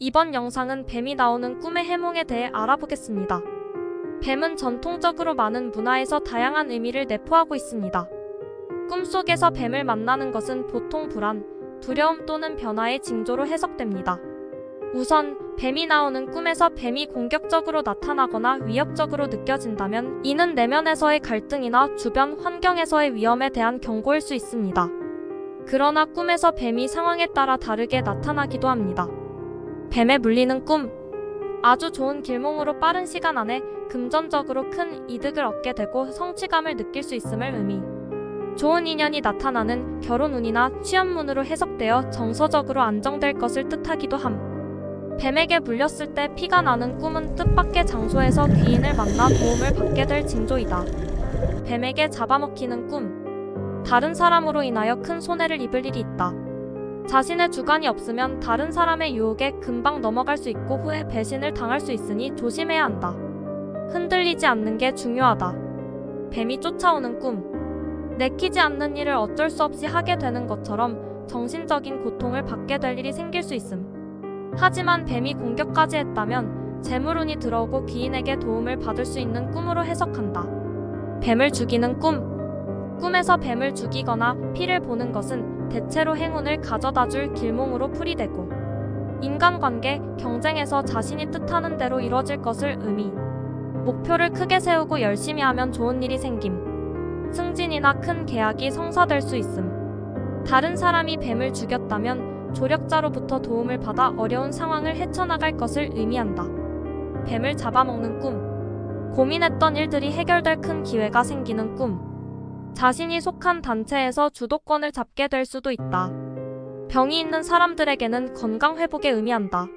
이번 영상은 뱀이 나오는 꿈의 해몽에 대해 알아보겠습니다. 뱀은 전통적으로 많은 문화에서 다양한 의미를 내포하고 있습니다. 꿈속에서 뱀을 만나는 것은 보통 불안, 두려움 또는 변화의 징조로 해석됩니다. 우선 뱀이 나오는 꿈에서 뱀이 공격적으로 나타나거나 위협적으로 느껴진다면 이는 내면에서의 갈등이나 주변 환경에서의 위험에 대한 경고일 수 있습니다. 그러나 꿈에서 뱀이 상황에 따라 다르게 나타나기도 합니다. 뱀에 물리는 꿈. 아주 좋은 길몽으로 빠른 시간 안에 금전적으로 큰 이득을 얻게 되고 성취감을 느낄 수 있음을 의미. 좋은 인연이 나타나는 결혼운이나 취업문으로 해석되어 정서적으로 안정될 것을 뜻하기도 함. 뱀에게 물렸을 때 피가 나는 꿈은 뜻밖의 장소에서 귀인을 만나 도움을 받게 될 징조이다. 뱀에게 잡아먹히는 꿈. 다른 사람으로 인하여 큰 손해를 입을 일이 있다. 자신의 주관이 없으면 다른 사람의 유혹에 금방 넘어갈 수 있고 후에 배신을 당할 수 있으니 조심해야 한다. 흔들리지 않는 게 중요하다. 뱀이 쫓아오는 꿈. 내키지 않는 일을 어쩔 수 없이 하게 되는 것처럼 정신적인 고통을 받게 될 일이 생길 수 있음. 하지만 뱀이 공격까지 했다면 재물운이 들어오고 귀인에게 도움을 받을 수 있는 꿈으로 해석한다. 뱀을 죽이는 꿈. 꿈에서 뱀을 죽이거나 피를 보는 것은 대체로 행운을 가져다 줄 길몽으로 풀이되고 인간관계, 경쟁에서 자신이 뜻하는 대로 이뤄질 것을 의미. 목표를 크게 세우고 열심히 하면 좋은 일이 생김. 승진이나 큰 계약이 성사될 수 있음. 다른 사람이 뱀을 죽였다면 조력자로부터 도움을 받아 어려운 상황을 헤쳐나갈 것을 의미한다. 뱀을 잡아먹는 꿈. 고민했던 일들이 해결될 큰 기회가 생기는 꿈. 자신이 속한 단체에서 주도권을 잡게 될 수도 있다. 병이 있는 사람들에게는 건강 회복에 의미한다.